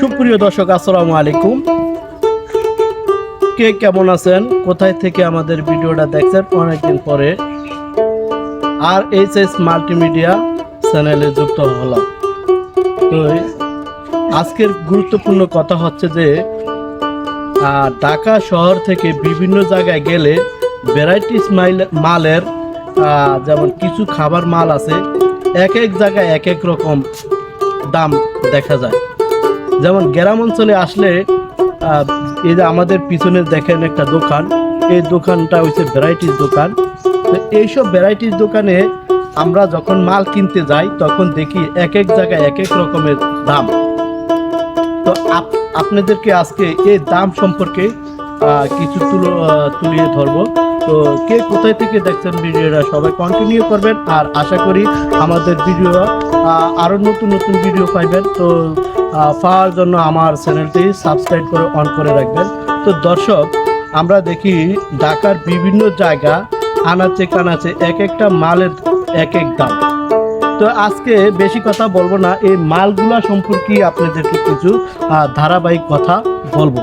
সুপ্রিয় দর্শক, আসসালামু আলাইকুম। কে কেমন আছেন? কোথায় থেকে আমাদের ভিডিওটা দেখছেন? অনেকদিন পরে আর এইচ এস মাল্টিমিডিয়া চ্যানেলে যুক্ত হলাম। তো আজকের গুরুত্বপূর্ণ কথা হচ্ছে যে ঢাকা শহর থেকে বিভিন্ন জায়গায় গেলে ভ্যারাইটিস মাইল, মালের যেমন কিছু খাবার মাল আছে, এক এক জায়গায় এক এক রকম দাম দেখা যায়। যেমন গ্রাম অঞ্চলে আসলে এই যে আমাদের পিছনে দেখেন একটা দোকান এই দোকানটা হচ্ছে ভ্যারাইটিস দোকান। তো এইসব ভ্যারাইটিস দোকানে আমরা যখন মাল কিনতে যাই তখন দেখি এক এক জায়গায় এক এক রকমের দাম। তো আপ- আপনাদেরকে আজকে এই দাম সম্পর্কে কিছু তুলো তুলিয়ে ধরবো। তো কে কোথায় থেকে দেখছেন ভিডিওটা সবাই কন্টিনিউ করবেন। আর আশা করি আমাদের ভিডিও আহ, আরও নতুন নতুন ভিডিও পাইবেন। তো পাওয়ার জন্য আমার চ্যানেলটি সাবস্ক্রাইব করে অন করে রাখবেন। তো দর্শক, আমরা দেখি ঢাকার বিভিন্ন জায়গা আনাচে কানাচে এক একটা মালের এক এক দাম। তো আজকে বেশি কথা বলব না, এই মালগুলা সম্পর্কে আপনাদেরকে কিছু ধারাবাহিক কথা বলব।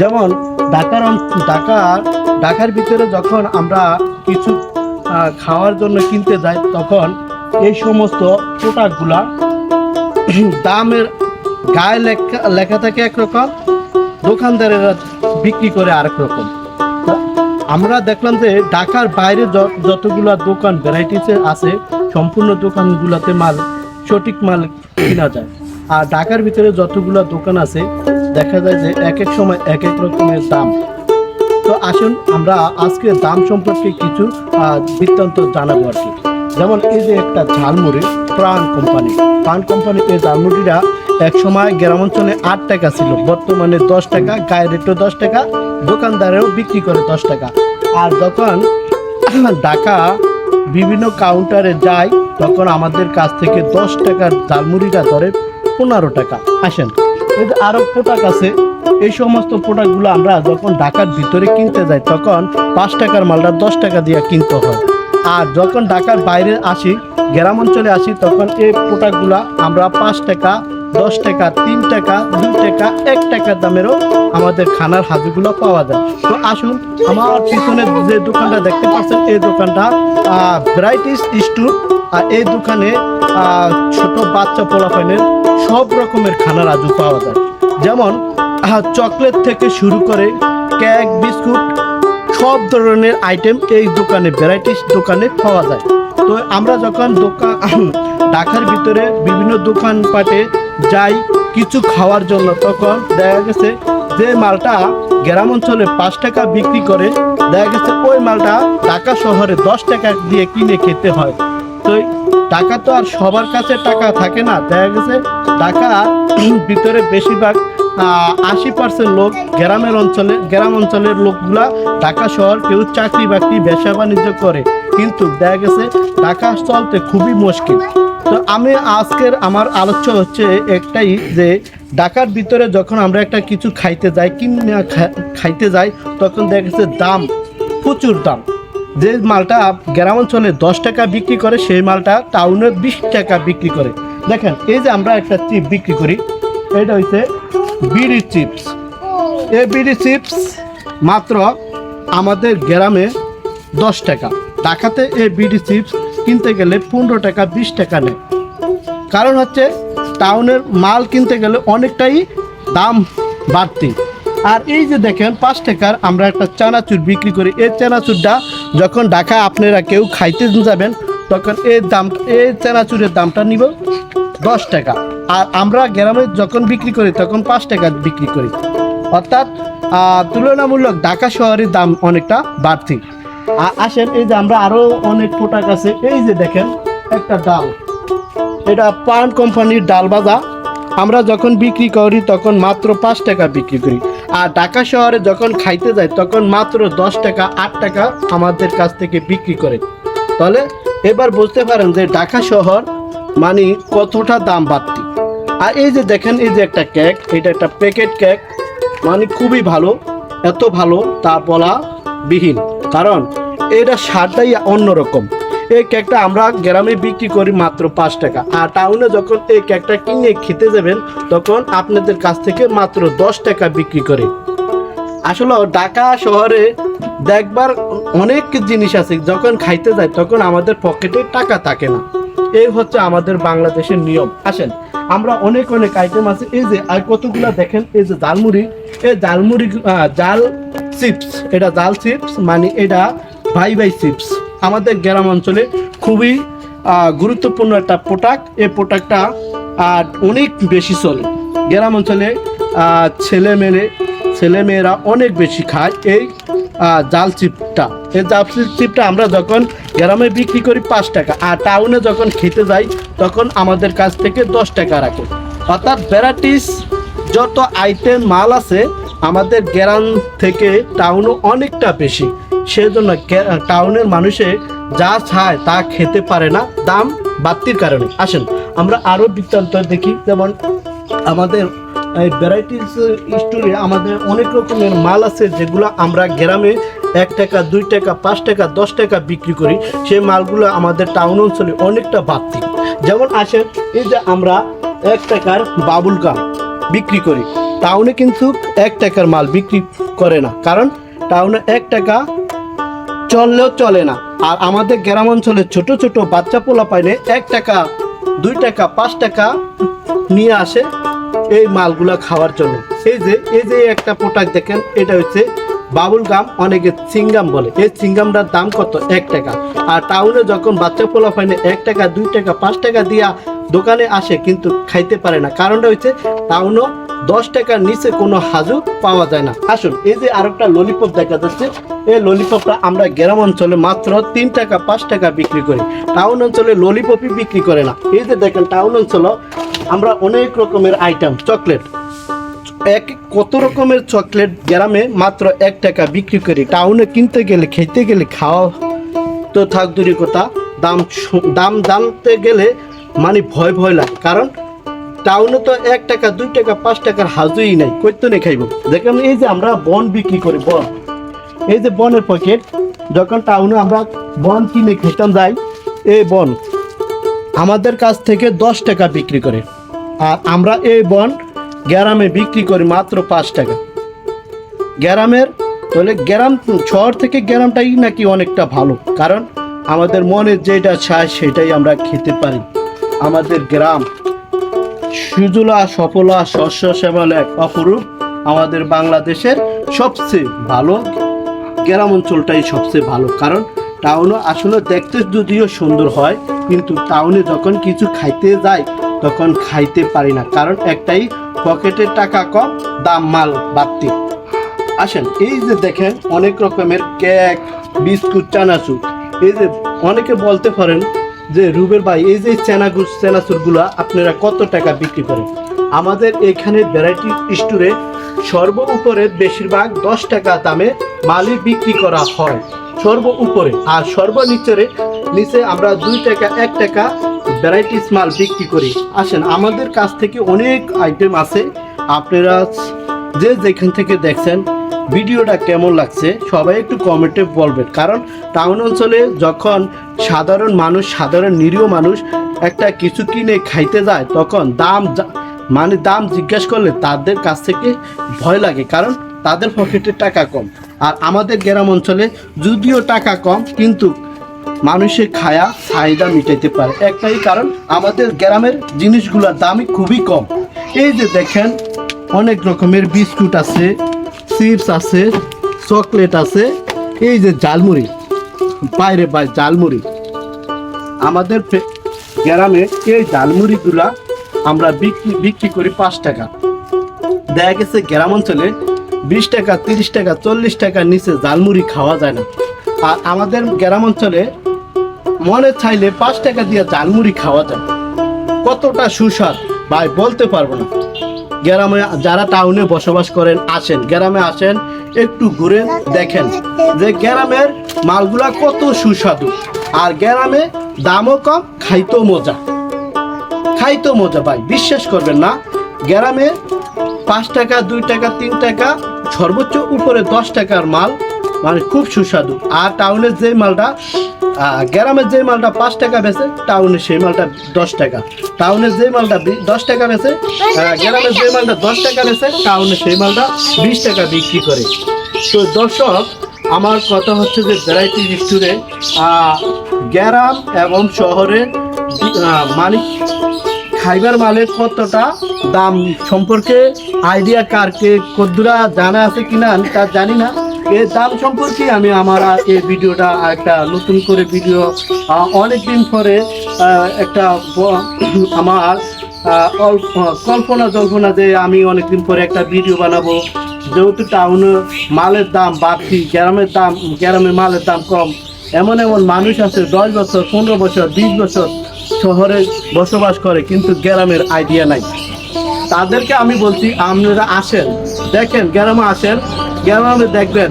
যেমন, ঢাকার ঢাকার ঢাকার ভিতরে যখন আমরা কিছু খাওয়ার জন্য কিনতে যাই, তখন এই সমস্ত প্রোডাক্টগুলা দামের গায়ে লেখা লেখা থাকে একরকম, দোকানদারেরা বিক্রি করে আরেক রকম। আমরা দেখলাম যে ঢাকার বাইরে যতগুলা দোকান ভ্যারাইটিসে আছে, সম্পূর্ণ দোকানগুলোতে মাল, সঠিক মাল কিনা যায়। আর ঢাকার ভিতরে যতগুলা দোকান আছে, দেখা যায় যে এক এক সময় এক এক রকমের দাম। তো আসুন, আমরা আজকে দাম সম্পর্কে কিছু বৃত্তান্ত জানাব আর কি। যেমন এই যে একটা ঝালমুড়ি, প্রাণ কোম্পানি। প্রাণ কোম্পানি এই ঝালমুড়িটা এক সময় গ্রাম অঞ্চলে আট টাকা ছিল। বর্তমানে দশ টাকা গায়ের রেটও দশ টাকা দোকানদারেও বিক্রি করে দশ টাকা। আর যখন ঢাকা বিভিন্ন কাউন্টারে যায় তখন আমাদের কাছ থেকে দশ টাকার ঝালমুড়িটা ধরে পনেরো টাকা। আসেন যে আরও প্রোডাক্ট আছে। এই সমস্ত প্রোডাক্টগুলো আমরা যখন ঢাকার ভিতরে কিনতে যাই, তখন পাঁচ টাকার মালটা দশ টাকা দিয়ে কিনতে হয়। আর যখন ঢাকার বাইরে আসি গ্রাম অঞ্চলে আসি, তখন এই প্রোডাক্টগুলো আমরা পাঁচ টাকা দশ টাকা, তিন টাকা, দুই টাকা, এক টাকার দামেরও আমাদের খানার হাজুগুলো পাওয়া যায়। তো আসুন, আমার পিছনে যে দোকানটা দেখতে পাচ্ছেন, এই দোকানটা ভ্যারাইটিস স্টোর আর এই দোকানে ছোট বাচ্চা পোলাপাইনের সব রকমের খানার আজু পাওয়া যায়। যেমন চকলেট থেকে শুরু করে কেক, বিস্কুট, সব ধরনের আইটেম এই দোকানে ভ্যারাইটিস দোকানে পাওয়া যায়। তো আমরা যখন দোকান, ঢাকার ভিতরে বিভিন্ন দোকানপাটে যাই কিছু খাওয়ার জন্য, তখন দেখা গেছে যে মালটা গ্রাম অঞ্চলে পাঁচ টাকা বিক্রি করে, দেখা গেছে ওই মালটা ঢাকা শহরে দশ টাকা দিয়ে কিনে খেতে হয়। তো টাকা তো আর সবার কাছে টাকা থাকে না, দেখা গেছে ঢাকা ভিতরে বেশিরভাগ আশি পার্সেন্ট লোক গ্রামের অঞ্চলে, গ্রাম অঞ্চলের লোকগুলা ঢাকা শহর কেউ চাকরি বাকরি, ব্যবসা বাণিজ্য করে, কিন্তু দেখা গেছে ঢাকা চলতে খুবই মুশকিল। তো আমি আজকের আমার আলোচ্য হচ্ছে একটাই যে, ঢাকার ভিতরে যখন আমরা একটা কিছু খাইতে যাই, কিনে খাইতে যাই, তখন দেখা গেছে দাম, প্রচুর দাম। যে মালটা গ্রাম অঞ্চলে দশ টাকা বিক্রি করে, সেই মালটা টাউনে বিশ টাকা বিক্রি করে। দেখেন, এই যে আমরা একটা চিপ বিক্রি করি এটা হচ্ছে বিড়ি চিপস। এই বিড়ি চিপস মাত্র আমাদের গ্রামে দশ টাকা। ঢাকাতে এই বিড়ি চিপস কিনতে গেলে পনেরো টাকা, বিশ টাকা নেয়। কারণ হচ্ছে টাউনের মাল কিনতে গেলে অনেকটাই দাম বাড়তি। আর এই যে দেখেন, পাঁচ টাকার আমরা একটা চানাচুর বিক্রি করি। এই চানাচুরটা যখন ঢাকা আপনারা কেউ খাইতে যাবেন, তখন এই দাম, এই চানাচুরের দামটা নিব দশ টাকা। আর আমরা গ্রামে যখন বিক্রি করি, তখন পাঁচ টাকা বিক্রি করি। অর্থাৎ তুলনামূলক ঢাকা শহরের দাম অনেকটা বাড়তি। আসেন, এই যে আমরা আরও অনেক প্রোডাক্ট আছে। এই যে দেখেন, একটা ডাল। এটা পান কোম্পানির ডাল বাজা। আমরা যখন বিক্রি করি, তখন মাত্র পাঁচ টাকা বিক্রি করি। আর ঢাকা শহরে যখন খাইতে যাই, তখন মাত্র দশ টাকা, আট টাকা আমাদের কাছ থেকে বিক্রি করে। তাহলে, এবার বুঝতে পারেন যে ঢাকা শহর মানে কতটা দাম বাড়তি। আর এই যে দেখেন, এই যে একটা কেক এটা একটা প্যাকেট কেক মানে খুবই ভালো, এত ভালো, তা বলা বিহীন। কারণ এটা স্বাদটাই অন্যরকম। এই কেকটা আমরা গ্রামে বিক্রি করি মাত্র পাঁচ টাকা। আর টাউনে যখন এই কেকটা কিনে খেতে যাবেন, তখন আপনাদের কাছ থেকে মাত্র দশ টাকা বিক্রি করে। আসলে ঢাকা শহরে দেখবার অনেক জিনিস আছে, যখন খাইতে যায়, তখন আমাদের পকেটে টাকা থাকে না। এই হচ্ছে আমাদের বাংলাদেশের নিয়ম। আসেন আমরা অনেক অনেক আইটেম আছে। এই যে, আর কতগুলা দেখেন, এই যে জালমুড়ি এই জালমুড়ি জাল চিপস এটা জাল চিপস মানে এটা ভাই ভাই চিপস আমাদের গ্রাম অঞ্চলে খুবই গুরুত্বপূর্ণ একটা প্রোডাক্ট এই প্রোডাক্টটা আর অনেক বেশি চলে। গ্রাম অঞ্চলে ছেলে মেয়ে ছেলে মেয়েরা অনেক বেশি খায় এই জাল চিপটা এই জাল চিপটা আমরা যখন গ্রামে বিক্রি করি পাঁচ টাকা, আর টাউনে যখন খেতে যাই, তখন আমাদের কাছ থেকে দশ টাকা রাখে। অর্থাৎ ভ্যারাইটিস যত আইটেম মাল আছে, আমাদের গ্রাম থেকে টাউনও অনেকটা বেশি। সেজন্য গে- টাউনের মানুষে যা চায় তা খেতে পারে না, দাম বাড়তির কারণে। আসেন, আমরা আরও বৃত্তান্ত দেখি। যেমন আমাদের এই ভ্যারাইটিস স্টোরে আমাদের অনেক রকমের মাল আছে যেগুলো আমরা গ্রামে এক টাকা, দুই টাকা, পাঁচ টাকা, দশ টাকা বিক্রি করি। সেই মালগুলো আমাদের টাউন অঞ্চলে অনেকটা বাড়তি। যেমন আসে এই যে আমরা এক টাকার বাবুল গাম বিক্রি করি। টাউনে কিন্তু এক টাকার মাল বিক্রি করে না। কারণ টাউনে এক টাকা চললেও চলে না। আর আমাদের গ্রাম অঞ্চলে ছোট ছোট বাচ্চা পোলা পাইলে এক টাকা, দুই টাকা, পাঁচ টাকা নিয়ে আসে। এই মালগুলা খাওয়ার জন্য। এই যে এই যে একটা প্রোডাক্ট দেখেন, এটা হচ্ছে বাবুল গাম, অনেকে চিংগাম বলে। এই চিংগামটার দাম কত? এক টাকা। আর টাউনে যখন বাচ্চা পোলা ফাইনে এক টাকা, দুই টাকা, পাঁচ টাকা দিয়া দোকানে আসে কিন্তু খাইতে পারে না। কারণটা হচ্ছে টাউনও দশ টাকার নিচে কোনো হাজু পাওয়া যায় না। আসুন, এই যে আরেকটা ললিপপ দেখা যাচ্ছে, এই ললিপপটা আমরা গ্রাম অঞ্চলে মাত্র তিন টাকা, পাঁচ টাকা বিক্রি করি। টাউন অঞ্চলে ললিপপই বিক্রি করে না। এই যে দেখেন, টাউন অঞ্চলে আমরা অনেক রকমের আইটেম চকলেট এক কত রকমের চকলেট গ্রামে মাত্র এক টাকা বিক্রি করি। টাউনে কিনতে গেলে, খেতে গেলে খাওয়া তো থাক কথা। দাম দাম জানতে গেলে মানে ভয় ভয় লাগে, কারণ টাউনে তো এক টাকা, দুই টাকা, পাঁচ টাকার হাজুই নাই, কইতো নেই খাইব। দেখেন এই যে আমরা বন বিক্রি করি, বন। এই যে বনের প্যাকেট যখন টাউনে আমরা বন কিনে খেতাম যাই, এই বন আমাদের কাছ থেকে দশ টাকা বিক্রি করে, আর আমরা এই বন গ্রামে বিক্রি করি মাত্র পাঁচ টাকা। গ্রামের, তাহলে গ্রাম শহর থেকে গ্রামটাই নাকি অনেকটা ভালো, কারণ আমাদের মনে যেটা চায় সেটাই আমরা খেতে পারি। আমাদের গ্রাম সুজলা, সফলা, শস্য শ্যামল এক অপরূপ আমাদের বাংলাদেশের সবচেয়ে ভালো গ্রাম অঞ্চলটাই সবচেয়ে ভালো। কারণ টাউনও আসলে দেখতে যদিও সুন্দর হয়, কিন্তু টাউনে যখন কিছু খাইতে যায়, তখন খাইতে পারি না। কারণ একটাই পকেটের টাকা কম, দাম মাল বাড়তি। আসেন, এই যে দেখেন, অনেক রকমের কেক, বিস্কুট, চানাচুর। এই যে অনেকে বলতে পারেন যে রুবের ভাই, এই যে চানাগুর চানাচুরগুলো আপনারা কত টাকা বিক্রি করেন? আমাদের এখানে ভ্যারাইটি স্টোরে সর্ব উপরে বেশিরভাগ দশ টাকা দামে মালই বিক্রি করা হয় সর্ব উপরে আর সর্বনিচরে, নিচে আমরা দুই টাকা, এক টাকা ভ্যারাইটিস মাল বিক্রি করি। আসেন, আমাদের কাছ থেকে অনেক আইটেম আছে। আপনারা যে যেখান থেকে দেখছেন ভিডিওটা কেমন লাগছে সবাই একটু কমেন্টে বলবেন। কারণ টাউন অঞ্চলে যখন সাধারণ মানুষ, সাধারণ নিরীহ মানুষ একটা কিছু কিনে খাইতে যায়, তখন দাম মানে দাম জিজ্ঞেস করলে তাদের কাছ থেকে ভয় লাগে। কারণ তাদের পকেটে টাকা কম। আর আমাদের গ্রাম অঞ্চলে যদিও টাকা কম, কিন্তু মানুষের খায়া চাহিদা মিটাইতে পারে। একটাই কারণ, আমাদের গ্রামের জিনিসগুলোর দামই খুবই কম। এই যে দেখেন, অনেক রকমের বিস্কুট আছে চিপস আছে, চকলেট আছে, এই যে ঝালমুড়ি, বাইরে বাই ঝালমুড়ি। আমাদের গ্রামে এই জালমুড়িগুলা আমরা বিক্রি বিক্রি করি পাঁচ টাকা। দেখা গেছে গ্রাম অঞ্চলে বিশ টাকা, তিরিশ টাকা, চল্লিশ টাকার নিচে ঝালমুড়ি খাওয়া যায় না। আর আমাদের গ্রাম অঞ্চলে মনে চাইলে পাঁচ টাকা দিয়ে ঝালমুড়ি খাওয়া যায়। কতটা সুস্বাদ, ভাই বলতে পারব না। গ্রামে যারা টাউনে বসবাস করেন, আসেন। গ্রামে আসেন, একটু ঘুরে দেখেন যে গ্রামের মালগুলা কত সুস্বাদু। আর গ্রামে দামও কম, খাইতেও মজা। খাইতো মজা ভাই, বিশ্বাস করবেন না। গ্রামে পাঁচ টাকা, দুই টাকা, তিন টাকা, সর্বোচ্চ উপরে দশ টাকার মাল মানে খুব সুস্বাদু। আর টাউনের যে মালটা গ্রামের যে মালটা পাঁচ টাকা বেচে টাউনে সেই মালটা দশ টাকা। টাউনের যে মালটা দশ টাকা আহ, গ্রামের যে মালটা দশ টাকা বেচে টাউনে সেই মালটা বিশ টাকা বিক্রি করে। তো দর্শক আমার কথা হচ্ছে যে ভ্যারাইটি রেস্টুরেন্ট গ্রাম এবং শহরে মালিক খাইবার মালের কতটা দাম সম্পর্কে আইডিয়া কারকে কদ্দুরা জানা আছে কিনা আমি তা জানি না। এর দাম সম্পর্কে আমি আমার এই ভিডিওটা একটা নতুন করে ভিডিও অনেক দিন পরে একটা আমার কল্পনা জল্পনা যে আমি অনেকদিন পরে একটা ভিডিও বানাবো। যেহেতু টাউনে মালের দাম বাড়তি, গ্রামের দাম গ্রামে মালের দাম কম, এমন এমন মানুষ আছে, দশ বছর, পনেরো বছর, বিশ বছর শহরে বসবাস করে, কিন্তু গ্রামের আইডিয়া নাই। তাদেরকে আমি বলছি, আপনারা আসেন, দেখেন, গ্রামে আসেন গ্রামে দেখবেন,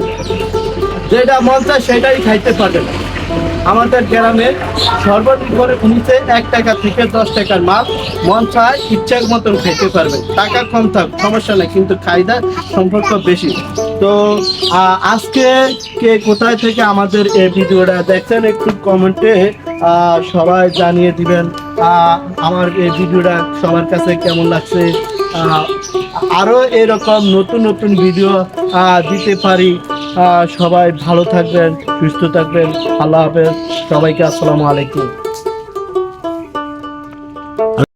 যেটা মন চায় সেটাই খাইতে পারবেন। আমাদের গ্রামে সর্বনিম্ন নিচে এক টাকা থেকে দশ টাকার মাল মন চায় ইচ্ছার মতন খেতে পারবেন। টাকা কম থাক, সমস্যা নেই, কিন্তু খাইদার সম্পর্ক বেশি। তো আজকে কে কোথায় থেকে আমাদের এই ভিডিওটা দেখছেন একটু কমেন্টে সবাই জানিয়ে দিবেন আমার এই ভিডিওটা সবার কাছে কেমন লাগছে? আহ, আরও এরকম নতুন নতুন ভিডিও দিতে পারি। সবাই ভালো থাকবেন সুস্থ থাকবেন। আল্লাহ হাফেজ। সবাইকে আসসালামু আলাইকুম।